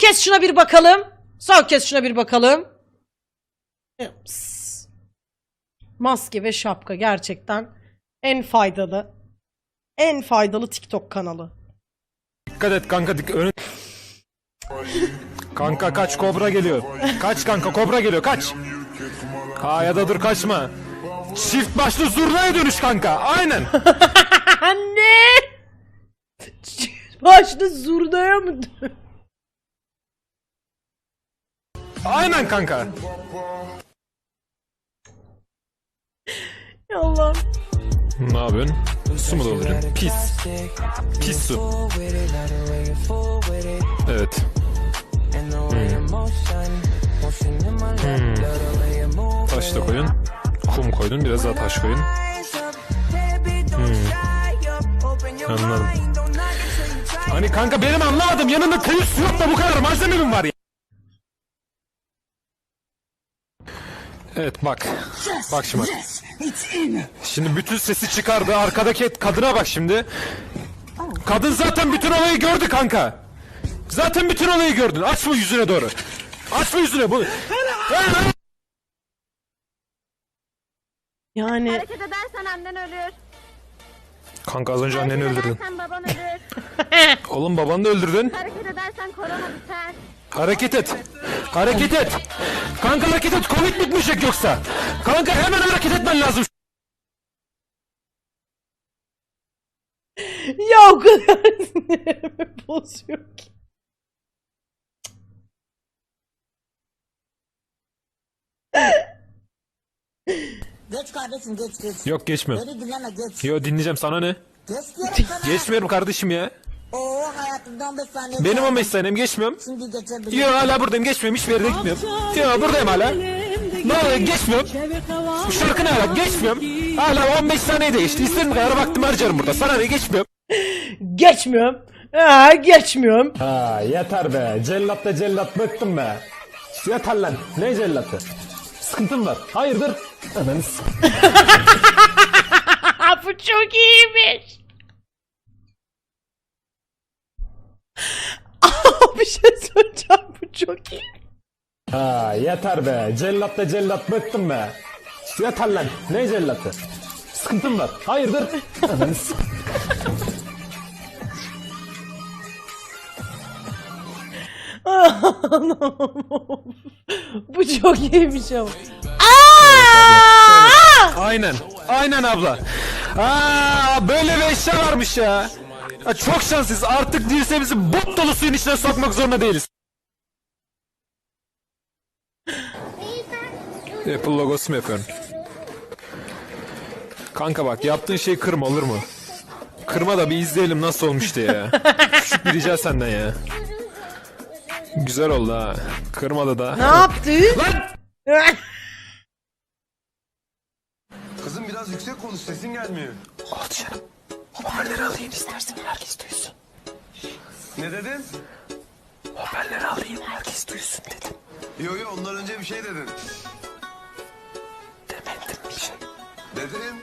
kez şuna bir bakalım. Son kez şuna bir bakalım. Ips. Maske ve şapka gerçekten en faydalı. En faydalı TikTok kanalı. Dikkat et kanka dik önün. Kanka kaç kobra geliyor. Kaç kanka kobra geliyor kaç. Ha ya da dur kaçma. Çift başlı zurnaya dönüş kanka. Aynen. Anne! Başta zurnaya mı dön- Aynen kanka. Allah'ım. Ne yapıyorsun? Su mu dolduruyorsun? Pis. Pis su. Evet. Hmm. Taş da koyun. Kum koydun. Biraz daha taş koyun. Anladım. Hani kanka benim anlamadım. Yanında su yok da bu kadar malzeme mi var ya? Evet bak. Bak şimdi bak. Şimdi bütün sesi çıkardı. Arkadaki kadına bak şimdi. Kadın zaten bütün olayı gördü kanka. Zaten bütün olayı gördün. Açma yüzüne doğru. Açma yüzüne bu. Yani Hareket edersen annen ölür. Kanka az önce anneni Hareket öldürdün. edersen baban ölür. Oğlum babanı da öldürdün. Hareket edersen korona biter. Hareket et. Hareket et. Kanka hareket et. Covid bitmeyecek yoksa. Kanka hemen hareket etmen lazım. ya o kadar sinirimi bozuyor ki. Geç kardeşim geç geç. Yok geçmiyorum. Beni dinleme geç. Yo dinleyeceğim sana ne? Geç diyorum sana. Geçmiyorum kardeşim ya. Oo hayatımda 15 saniye. Benim kaldı. 15 senem geçmiyorum. Şimdi geçebilirim. Yo hala buradayım geçmiyorum hiçbir yere gitmiyorum. Yo buradayım hala. Ne oluyor geçmiyorum. Bu şarkı ne hala geçmiyorum. Hala 15 saniye değişti. İstediğim kadar vaktimi harcarım burada. Sana ne geçmiyorum. Geçmiyorum. Ha, geçmiyorum. Ha yeter be. Cellat da cellat bıktım be. Yeter lan. Ne cellatı? Sıkıntım var. Hayırdır? Hemen Ha, bu çok iyiymiş. Bir şey söyleyeceğim. Bu çok iyi. Ha yeter be. Cellat da cellat bıktım be. Yeter lan. Ne cellatı? Sıkıntım var. Hayırdır? Bu çok iyiymiş ama. Aynen. Aynen abla. Aa böyle bir eşya varmış ya. Ya çok şanslıyız. Artık dirseğimizi bot dolu suyun içine sokmak zorunda değiliz. Apple logosu mu yapıyorum? Kanka bak yaptığın şey kırma olur mu? Kırma da bir izleyelim nasıl olmuştu ya. Küçük bir rica senden ya. Güzel oldu ha. Kırmadı da. Ne yaptı? Kızım biraz yüksek konuş sesin gelmiyor. Ne dedin? Hoparlörü alayım herkes duysun dedim. Yo yo ondan önce bir şey dedin. Demedim bir şey. Dedin.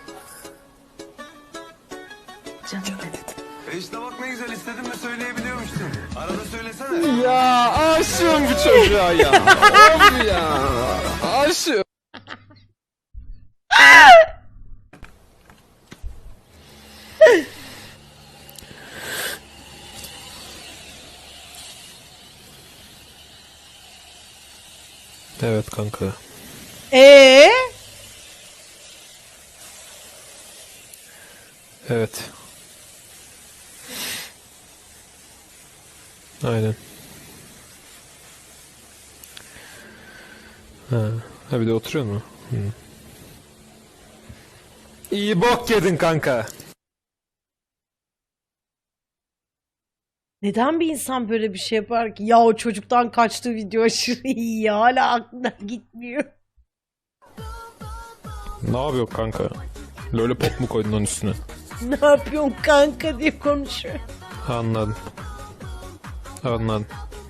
E işte bak ne güzel istedim de söyleyebiliyormuşsun. Arada söylesene. Ya aşığım bu çocuğa ya. Of ya. Aşığım. Evet kanka. Ee? Evet. Aynen. Ha, ha bir de oturuyor mu? Hı. İyi bok yedin kanka. Neden bir insan böyle bir şey yapar ki? Ya o çocuktan kaçtığı video aşırı iyi ya. Hala aklından gitmiyor. Ne yapıyor kanka? Lollipop mu koydun onun üstüne? Ne yapıyorsun kanka diye konuşuyor. Anladım. Anladım.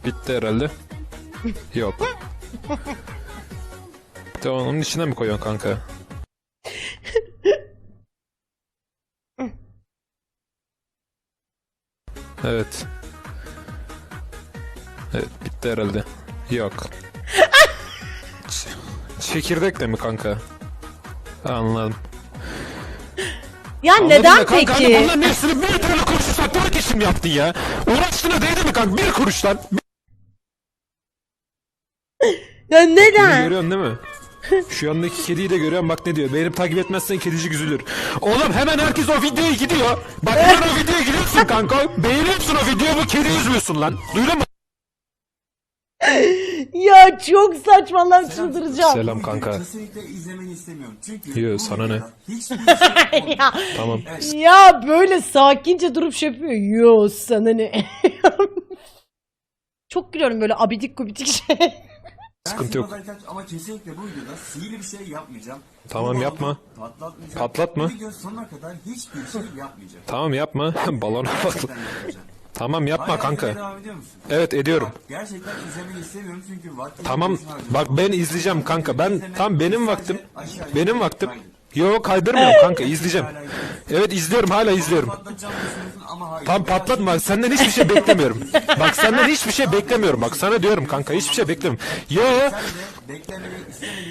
Bitti herhalde. Yok. Tamam onun içine mi koyuyorsun kanka? Evet. Evet bitti herhalde. Yok. Ç- Çekirdekle mi kanka? Anladım. Ya Anladın neden mı kanka? Hani peki? bunların hepsini bir tane kurşun saklamak için mi yaptın ya? Uğraştığına değdi mi kanka? Bir kuruştan. Ya Beni neden? görüyorsun değil mi? Şu yandaki kediyi de görüyorum bak ne diyor. Benim takip etmezsen kedicik üzülür. Oğlum hemen herkes o videoya gidiyor. Bak hemen o videoya gidiyorsun kanka. Beğeniyorsun o videoyu bu kedi üzmüyorsun lan. Duydun mu? Ya çok saçma lan çıldıracağım. Selam kanka. Kesinlikle izlemeni istemiyorum. Çünkü Yo, bu sana ne? videoda Hiçbir şey ya, Tamam. ya böyle sakince durup şey yapıyor. Yo sana ne? çok gülüyorum böyle abidik gubidik şey. Sıkıntı yok. Ben Ama kesinlikle bu videoda sihirli bir şey yapmayacağım. Tamam, Bu yapma. Patlatmayacağım. Patlatma. Bu video sonuna kadar hiçbir şey yapmayacağım. Tamam yapma. Balona bak. Gerçekten yapmayacağım. Tamam yapma Hala kanka. devam ediyor musun? Evet ediyorum. Gerçekten izlemeni istemiyorum çünkü vaktim Tamam bak ben izleyeceğim kanka. Ben tam benim vaktim. Benim vaktim. Yo kaydırmıyorum kanka izleyeceğim. Evet izliyorum hala izliyorum. Tam patlatma senden hiçbir şey beklemiyorum. Bak senden hiçbir şey beklemiyorum. Bak sana diyorum kanka hiçbir şey beklemiyorum. Yo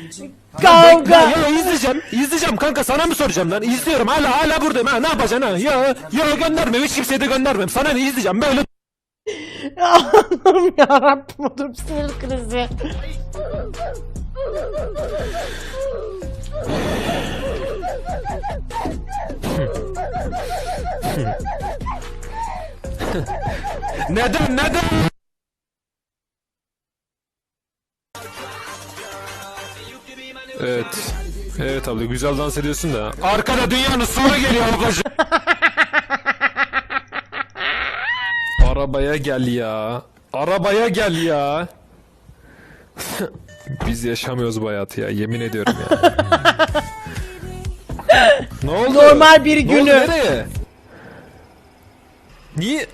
için Kavga. Yo izleyeceğim. İzleyeceğim kanka sana mı soracağım lan? İzliyorum hala hala buradayım ha. Ne yapacaksın ha? Yo yo göndermem hiç kimseye de göndermem. Sana ne izleyeceğim böyle. Allah'ım yarabbim odur sinir krizi. Neden neden? Evet. Evet abla güzel dans ediyorsun da. Arkada dünyanın sonu geliyor ablacığım. Arabaya gel ya. Arabaya gel ya. Biz yaşamıyoruz bu hayatı ya yemin ediyorum ya. ne oldu? Normal bir Ne oldu, günü. nereye? Niye?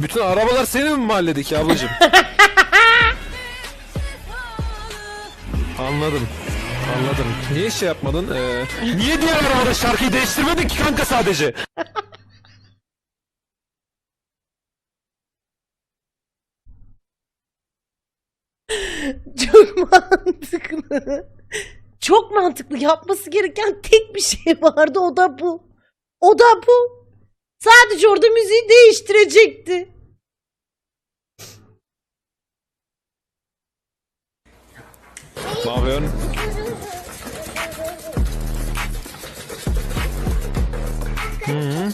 Bütün arabalar senin mi mahalledeki ablacığım? Anladım. Anladım. Niye şey yapmadın? Ee, niye diğer arabada şarkıyı değiştirmedin ki kanka sadece? Çok mantıklı. Çok mantıklı. Yapması gereken tek bir şey vardı. O da bu. O da bu. Sadece orada müziği değiştirecekti. Ne yapıyorsun? Hı -hı.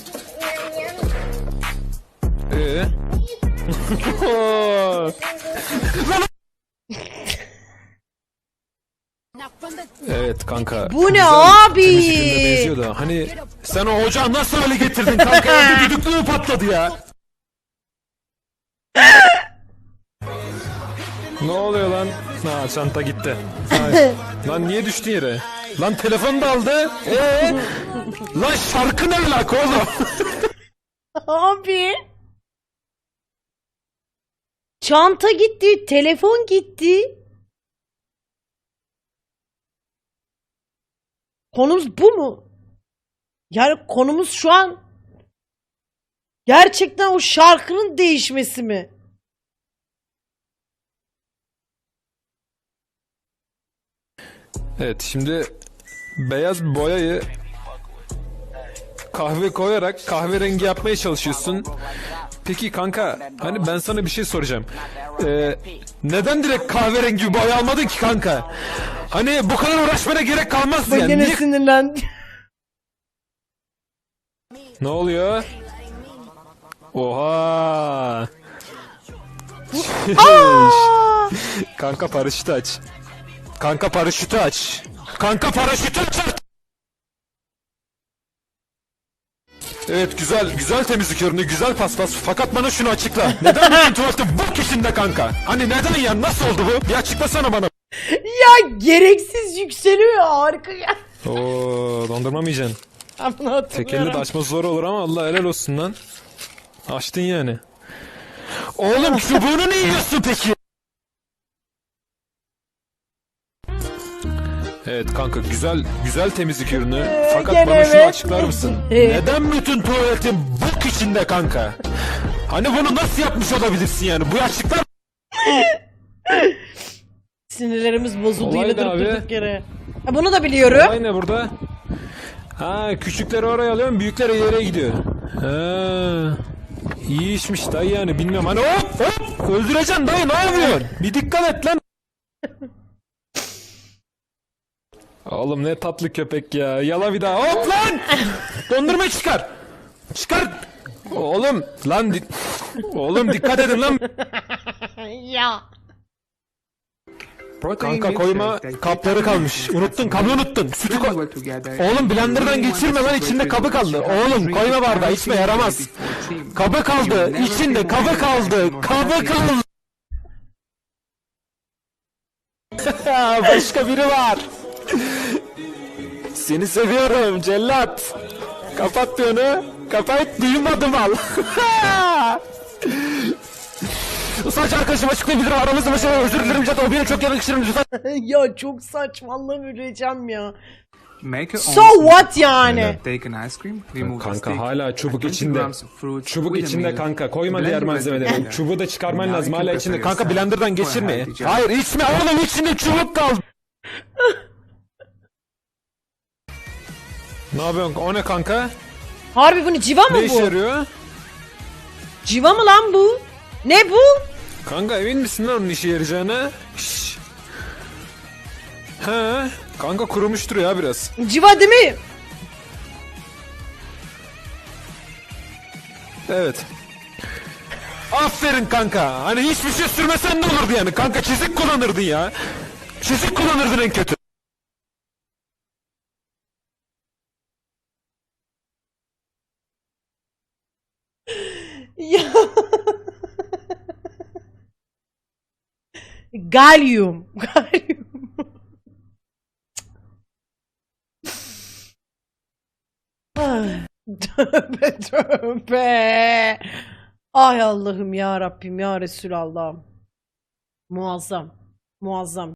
Ee? evet kanka. Bu ne abi? benziyor da. Hani sen o ocağı nasıl öyle getirdin kanka? Evde düdüklü mü patladı ya? ne oluyor lan? Ha çanta gitti. Ay. lan niye düştün yere? Lan telefonu da aldı. Ee? lan şarkı ne alaka oğlum? Abi. Çanta gitti, telefon gitti. Konumuz bu mu? Yani konumuz şu an gerçekten o şarkının değişmesi mi? Evet şimdi beyaz boyayı kahve koyarak kahverengi yapmaya çalışıyorsun. Peki kanka hani ben sana bir şey soracağım. Ee, neden direkt kahverengi boya almadın ki kanka? Hani bu kadar uğraşmana gerek kalmaz Bak yani. yine Niye- sinirlendi. Ne oluyor? Oha! Kanka paraşütü aç. Kanka paraşütü aç. Kanka paraşütü aç artık. Evet güzel güzel temizlik ürünü güzel paspas fakat bana şunu açıkla. Neden bütün tuvalete bok içinde kanka? Hani neden ya nasıl oldu bu? Bir açıklasana bana. Ya gereksiz yükseliyor harika ya. Oo dondurma mı yiyeceksin? Ben bunu Tek elle de hatırlıyorum. açması zor olur ama Allah helal olsun lan. Açtın yani. Oğlum çubuğunu ne yiyorsun peki? Evet kanka güzel güzel temizlik ürünü. Fakat gene bana şunu açıklar mısın? Neden bütün tuvaletin bok içinde kanka? Hani bunu nasıl yapmış olabilirsin yani? Bu açıklar Sinirlerimiz bozuldu Olay yine ne durup abi? durduk yere. Ha, bunu da biliyorum. Olay ne burada? Ha küçükleri oraya alıyorum büyükleri yere gidiyor. Ha. İyi işmiş dayı yani bilmiyorum hani hop hop öldüreceksin dayı ne yapıyorsun? Bir dikkat et lan. Oğlum ne tatlı köpek ya. Yala bir daha. Hop lan! Dondurma çıkar. Çıkar. Oğlum lan di- Oğlum dikkat edin lan. ya. Kanka koyma kapları kalmış. Unuttun kabı unuttun. Sütü koy. Oğlum blenderdan geçirme lan içinde kabı kaldı. Oğlum koyma bardağı içme yaramaz. Kabı kaldı. içinde kabı kaldı. Kabı kaldı. Başka biri var. Seni seviyorum cellat. Kapat onu. Kapat duymadım al. Sadece arkadaşım açıklayabilirim. Aramızda mesela özür dilerim zaten o beni çok yakışırım lütfen. ya çok saçma Allah'ım öleceğim ya. Make So what yani? Take an ice cream, remove the Kanka stick, hala çubuk and 20 içinde. Çubuk içinde kanka. Koyma diğer the malzemeleri. Çubuğu da çıkarman lazım hala içinde. Kanka blenderdan geçirme. Hayır içme oğlum içinde çubuk kaldı. ne yapıyorsun? O ne kanka? Harbi bu ne civa mı Ne işe bu? yarıyor? Civa mı lan bu? Ne bu? Kanka emin misin lan onun işe yarayacağına? Şşş. He. Kanka kurumuştur ya biraz. Civa değil mi? Evet. Aferin kanka. Hani hiçbir şey sürmesen ne olurdu yani? Kanka çizik kullanırdın ya. Çizik kullanırdın en kötü. Ya. Galyum. Galyum. Tövbe tövbe. Ay Allah'ım ya Rabbim ya Resulallah'ım. Muazzam. Muazzam.